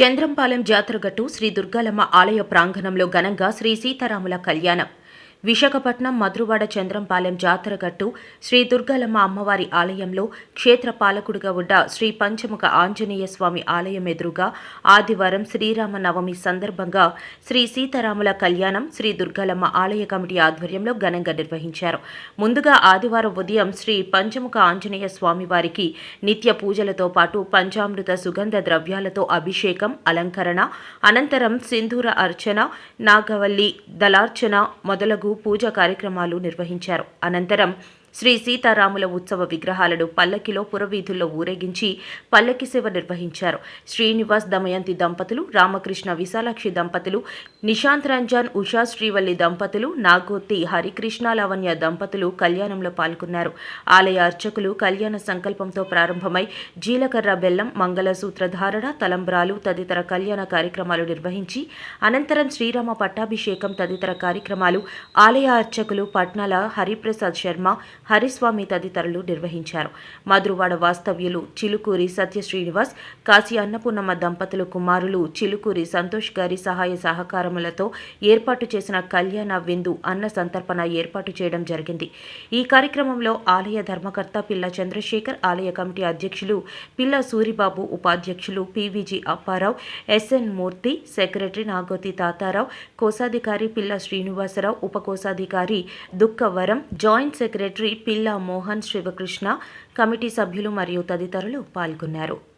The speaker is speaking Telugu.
చంద్రంపాలెం జాతరగట్టు శ్రీ దుర్గాలమ్మ ఆలయ ప్రాంగణంలో ఘనంగా శ్రీ సీతారాముల కళ్యాణం. విశాఖపట్నం మధురవాడ చంద్రంపాలెం జాతరగట్టు శ్రీ దుర్గాలమ్మ అమ్మవారి ఆలయంలో క్షేత్ర పాలకుడిగా ఉన్న శ్రీ పంచముఖ ఆంజనేయ స్వామి ఆలయం ఎదురుగా ఆదివారం శ్రీరామ నవమి సందర్భంగా శ్రీ సీతారాముల కళ్యాణం శ్రీ దుర్గాలమ్మ ఆలయ కమిటీ ఆధ్వర్యంలో ఘనంగా నిర్వహించారు. ముందుగా ఆదివారం ఉదయం శ్రీ పంచముఖ ఆంజనేయ స్వామి వారికి నిత్య పూజలతో పాటు పంచామృత సుగంధ ద్రవ్యాలతో అభిషేకం అలంకరణ అనంతరం సింధూర అర్చన నాగవల్లి దళార్చన మొదలగు పూజా కార్యక్రమాలు నిర్వహించారు. అనంతరం శ్రీ సీతారాముల ఉత్సవ విగ్రహాలను పల్లకిలో పురవీధుల్లో ఊరేగించి పల్లకి సేవ నిర్వహించారు. శ్రీనివాస్ దమయంతి దంపతులు రామకృష్ణ విశాలాక్షి దంపతులు నిశాంత్ రంజాన్ ఉషా శ్రీవల్లి దంపతులు నాగోతి హరికృష్ణ లావణ్య దంపతులు కళ్యాణంలో పాల్గొన్నారు. ఆలయ అర్చకులు కళ్యాణ సంకల్పంతో ప్రారంభమై జీలకర్ర బెల్లం మంగళసూత్ర ధారణ తలంబ్రాలు తదితర కళ్యాణ కార్యక్రమాలు నిర్వహించి అనంతరం శ్రీరామ పట్టాభిషేకం తదితర కార్యక్రమాలు ఆలయ అర్చకులు పట్నాల హరిప్రసాద్ శర్మ హరిస్వామి తదితరులు నిర్వహించారు. మధురవాడ వాస్తవ్యులు చిలుకూరి సత్య శ్రీనివాస్ కాశీ అన్నపూర్ణమ్మ దంపతుల కుమారులు చిలుకూరి సంతోష్ గారి సహాయ సహకారములతో ఏర్పాటు చేసిన కళ్యాణ విందు అన్న సంతర్పణ ఏర్పాటు చేయడం జరిగింది. ఈ కార్యక్రమంలో ఆలయ ధర్మకర్త పిల్ల చంద్రశేఖర్ ఆలయ కమిటీ అధ్యక్షులు పిల్ల సూరిబాబు ఉపాధ్యక్షులు PVG Apparao SN Murthy secretary Nagothi Tatarao కోశాధికారి పిల్ల శ్రీనివాసరావు ఉపకోశాధికారి Dukkavaram joint secretary Pilla Mohan Sivakrishna committee సభ్యులు మరియు తదితరులు పాల్గొన్నారు.